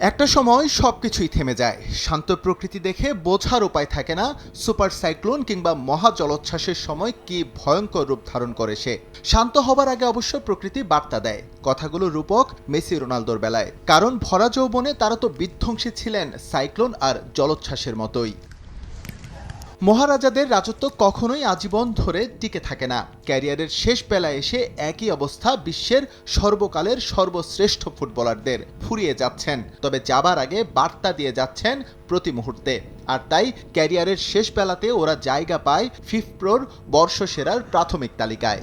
একটা সময় সব কিছুই থেমে যায়। শান্ত প্রকৃতি দেখে বোঝার উপায় থাকে না সুপার সাইক্লোন কিংবা মহা জলোচ্ছ্বাসের সময় কি ভয়ঙ্কর রূপ ধারণ করে সে। শান্ত হবার আগে অবশ্য প্রকৃতি বার্তা দেয়। কথাগুলো রূপক, মেসি রোনালদোর বেলায়। কারণ ভরা যৌবনে তারা তো বিধ্বংসী ছিলেন সাইক্লোন আর জলোচ্ছ্বাসের মতোই। মহারাজাদের রাজত্ব কখনোই আজীবন ধরে টিকে থাকে না। ক্যারিয়ারের শেষ বেলায় এসে একই অবস্থা বিশ্বের সর্বকালের সর্বশ্রেষ্ঠ ফুটবলারদের ফুরিয়ে যাচ্ছেন। তবে যাবার আগে বার্তা দিয়ে যাচ্ছেন প্রতি মুহূর্তে। আর তাই ক্যারিয়ারের শেষ বেলাতে ওরা জায়গা পায় ফিফপ্রোর বর্ষসেরার প্রাথমিক তালিকায়।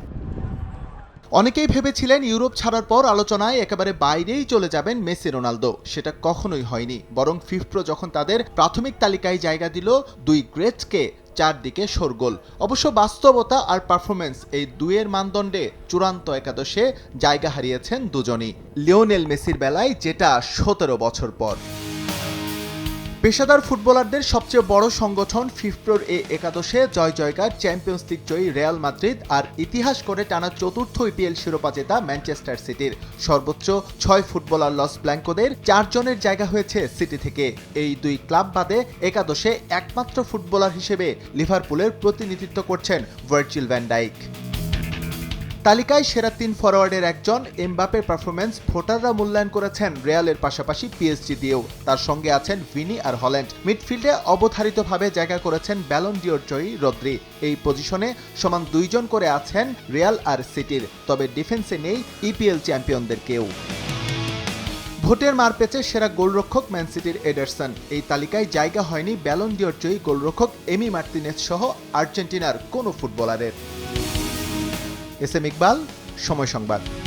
অনেকেই ভেবেছিলেন ইউরোপ ছাড়ার পর আলোচনায় একেবারে বাইরেই চলে যাবেন মেসি, রোনালদো। সেটা কখনোই হয়নি। বরং ফিফপ্রো যখন তাদের প্রাথমিক তালিকায় জায়গা দিল, দুই গ্রেটকে চারদিকে শোরগোল অবশ্য বাস্তবতা আর পারফরমেন্স এই দুইয়ের মানদণ্ডে চূড়ান্ত একাদশে জায়গা হারিয়েছেন দুজনই। লিওনেল মেসির বেলায় যেটা সতেরো বছর পর। পেশাদার ফুটবলারদের সবচেয়ে বড় সংগঠন ফিফপ্রোর এ একাদশে জয় জয়কার, চ্যাম্পিয়ন্স লিগ জয়ী রিয়াল মাদ্রিদ আর ইতিহাস করে টানা চতুর্থ ইপিএল শিরোপা জেতা ম্যানচেস্টার সিটির। সর্বোচ্চ ছয় ফুটবলার লস ব্ল্যাঙ্কোদের চারজনের জায়গা হয়েছে সিটি থেকে। এই দুই ক্লাব বাদে একাদশে একমাত্র ফুটবলার হিসেবে লিভারপুলের প্রতিনিধিত্ব করছেন ভার্জিল ভ্যান ডাইক। তালিকায় সেরা তিন ফরওয়ার্ডের একজন এমবাপের পারফরমেন্স ভোটাররা মূল্যায়ন করেছেন রিয়ালের পাশাপাশি পিএসজি দিয়েও। তার সঙ্গে আছেন ভিনি আর হল্যান্ড। মিডফিল্ডে অবধারিতভাবে জায়গা করেছেন ব্যালন ডিওর জয়ী রদ্রি। এই পজিশনে সমান দুইজন করে আছেন রিয়াল আর সিটির, তবে ডিফেন্সে নেই ইপিএল চ্যাম্পিয়নদের কেউ ভোটের মারপেচে সেরা গোলরক্ষক ম্যান সিটির এডারসন। এই তালিকায় জায়গা হয়নি ব্যালন ডিওর জয়ী গোলরক্ষক এমি মার্তিনেজ সহ আর্জেন্টিনার কোনো ফুটবলারের। এস এম ইকবাল সময় সংবাদ।